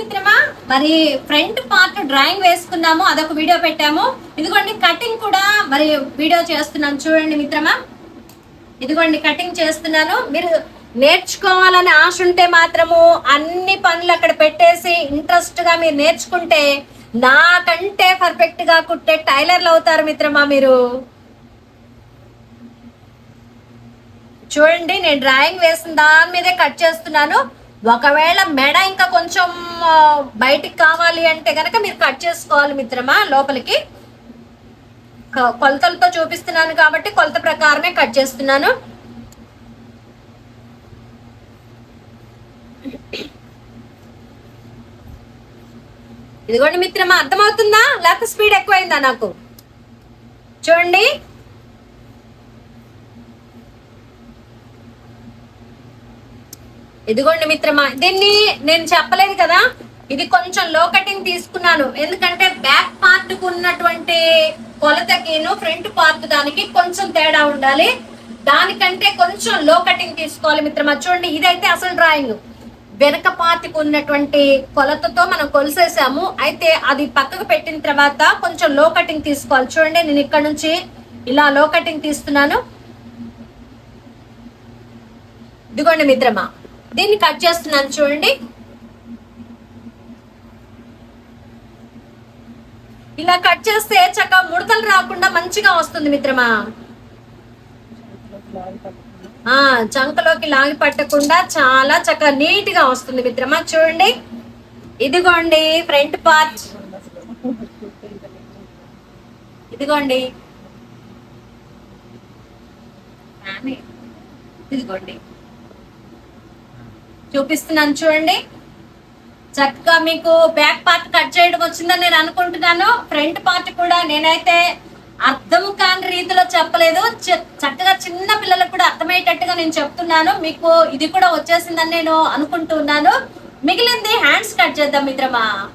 మిత్రమా. మరి front part drawing వేసుకున్నాము అదొక వీడియో పెట్టాము. ఇదిగోండి కటింగ్ కూడా మరి వీడియో చేస్తున్నాను. చూడండి మిత్రమా. ఇదిగోండి కటింగ్ చేస్తున్నాను. మీరు నేర్చుకోవాలని ఆశ ఉంటే మాత్రము అన్ని పనులు అక్కడ పెట్టేసి ఇంట్రెస్ట్గా మీరు నేర్చుకుంటే నాకంటే పర్ఫెక్ట్గా కుట్టే టైలర్లు అవుతారు మిత్రమా మీరు. చూడండి నేను డ్రాయింగ్ వేసిన దాని మీదే కట్ చేస్తున్నాను. ఒకవేళ మెడ ఇంకా కొంచెం బయటికి కావాలి అంటే కనుక మీరు కట్ చేసుకోవాలి మిత్రమా లోపలికి. కొలతలతో చూపిస్తున్నాను కాబట్టి కొలత ప్రకారమే కట్ చేస్తున్నాను. ఇదిగోండి మిత్రమా అర్థమవుతుందా? లేకపోతే స్పీడ్ ఎక్కువైందా నాకు? చూడండి. ఇదిగోండి మిత్రమా దీన్ని నేను చెప్పలేదు కదా ఇది కొంచెం లో కటింగ్ తీసుకున్నాను. ఎందుకంటే బ్యాక్ పార్ట్కు ఉన్నటువంటి కొలతకిను ఫ్రంట్ పార్ట్ దానికి కొంచెం తేడా ఉండాలి. దానికంటే కొంచెం లో కటింగ్ తీసుకోవాలి మిత్రమా. చూడండి ఇదైతే అసలు డ్రాయింగ్ వెనక పార్ట్కి ఉన్నటువంటి కొలతతో మనం కొలిసేసాము. అయితే అది పక్కకు పెట్టిన తర్వాత కొంచెం లో కటింగ్ తీసుకోవాలి. చూడండి నేను ఇక్కడ నుంచి ఇలా లో కటింగ్ తీస్తున్నాను. ఇదిగోండి మిత్రమా. దీన్ని కట్ చేస్తున్నాను చూడండి. ఇలా కట్ చేస్తే చక్కగా ముడతలు రాకుండా మంచిగా వస్తుంది మిత్రమా. ఆ చంకలోకి లాగి పట్టకుండా చాలా చక్కగా నీట్గా వస్తుంది మిత్రమా. చూడండి. ఇదిగోండి ఫ్రంట్ పార్ట్. ఇదిగోండి. ఇదిగోండి. చూపిస్తున్నాను చూడండి. చక్కగా మీకు బ్యాక్ పార్ట్ కట్ చేయడం వచ్చిందని నేను అనుకుంటున్నాను. ఫ్రంట్ పార్ట్ కూడా నేనైతే అర్థం కాని రీతిలో చెప్పలేదు. చ- చక్కగా చిన్న పిల్లలకు కూడా అర్థమయ్యేటట్టుగా నేను చెప్తున్నాను. మీకు ఇది కూడా వచ్చేసిందని నేను అనుకుంటున్నాను. మిగిలింది హ్యాండ్స్ కట్ చేద్దాం మిత్రమా?